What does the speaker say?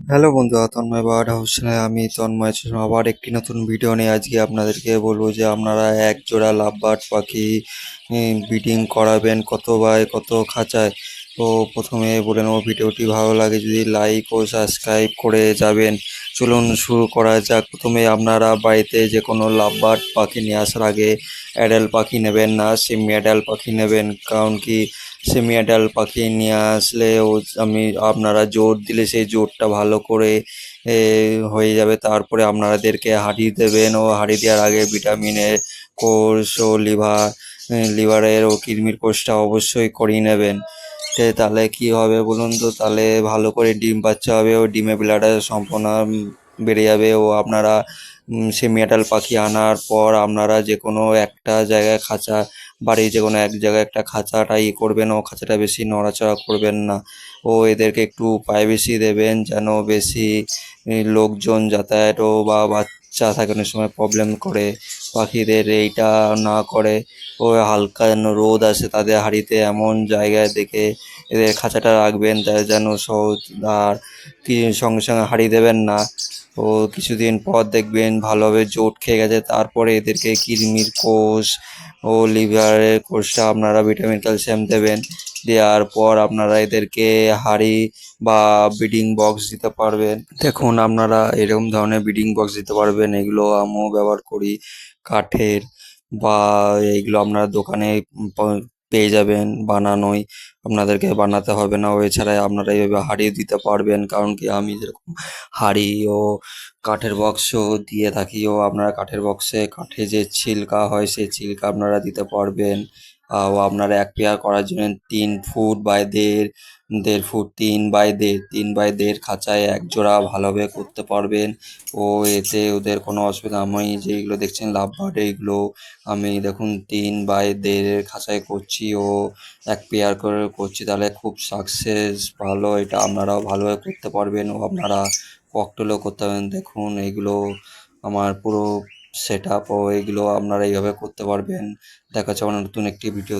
Hello বন্ধুরা Tanmoy bird হাউসে আমি তন্ময় আবার একটি নতুন ভিডিও নিয়ে আজকে আপনাদেরকে বলব যে আপনারা এক জোড়া লাভবার্ড পাখি ব্রিডিং করাবেন কত বায় কত খাঁচায়। তো প্রথমে বলে নেব ভিডিওটি ভালো লাগে যদি লাইক ও সাবস্ক্রাইব করে যাবেন। চলুন শুরু করা যাক। প্রথমে আপনারা বাড়িতে যে কোনো লাভবার্ড পাখি নিয়ে আসার আগে অ্যাডাল পাখি নেবেন না সেমি অ্যাডাল পাখি নেবেন। কারণ কি সেমি পাখি নিয়ে আসলে ও আমি, আপনারা জোর দিলে সেই জোরটা ভালো করে হয়ে যাবে। তারপরে আপনাদেরকে হাঁড়ি দেবেন। ও হাঁড়ি দেওয়ার আগে ভিটামিনের কোর্স ও লিভার লিভারের ও কিডনির কোর্সটা অবশ্যই করিয়ে নেবেন। তাহলে কি হবে বলুন তো? তাহলে ভালো করে ডিম বাচ্চা হবে। ও ডিমে ব্লাডার সম্পূর্ণ বেড়ে যাবে ও আপনারা সেমি অ্যাডাল পাখি আনার পর আপনারা যে কোনো একটা জায়গায় খাঁচা, বাড়ির যে কোনো এক জায়গায় একটা খাঁচাটা ই করবেন, ও খাঁচাটা বেশি নড়াচড়া করবেন না। ও এদেরকে একটু প্রাইভেসি দেবেন যেন বেশি লোকজন যাতায়াত বা বাচ্চা থাকে অনেক সময় প্রবলেম করে, পাখিদের এইটা না করে। ও হালকা যেন রোদ আসে তাদের হাঁড়িতে এমন জায়গায় দেখে এদের খাঁচাটা রাখবেন তা যেন সহজ, আর কি সঙ্গে সঙ্গে হাঁড়ি দেবেন না। ও কিছুদিন পর দেখবেন ভালোভাবে জোট খেয়ে গেছে। তারপরে এদেরকে কৃমির কোষ ও লিভারের কোষটা আপনারা ভিটামিন, ক্যালসিয়াম দেবেন। দেওয়ার পর আপনারা এদেরকে হাঁড়ি বা ব্রিডিং বক্স দিতে পারবেন। দেখুন, আপনারা এরকম ধরনের ব্রিডিং বক্স দিতে পারবেন। এগুলো আমিও ব্যবহার করি। কাঠের বা এইগুলো আপনারা দোকানে পেয়ে যাবেন বানানোই আপনাদেরকে বানাতে হবে না, ও এছাড়া আপনারা এইভাবে হাঁড়িও দিতে পারবেন। কারণ কি, আমি যেরকম হাঁড়ি ও কাঠের বক্সও দিয়ে থাকি, ও আপনারা কাঠের বক্সে কাঠে যে ছিলকা হয়, সেই ছিলকা আপনারা দিতে পারবেন। ও আপনারা এক পেয়ার করার জন্য তিন ফুট বাই দেড় দেড় ফুট তিন বাই দেড়, তিন বাই দেড় খাঁচায় এক জোড়া ভালোভাবে করতে পারবেন। ও এতে ওদের কোনো অসুবিধা আমি যেগুলো দেখছেন লাভ বার্ড এইগুলো আমি দেখুন তিন বাই দেড়ের খাঁচায় করছি। ও এক পেয়ার করে করছি, তাহলে খুব সাকসেস ভালো, এটা আপনারাও ভালোভাবে করতে পারবেন ও আপনারা ককটেলও করতে পারবেন। দেখুন, এগুলো আমার পুরো সেট আপ ও এগুলো আপনারা এইভাবে করতে পারবেন। দেখা যাচ্ছে আমার নতুন একটি ভিডিও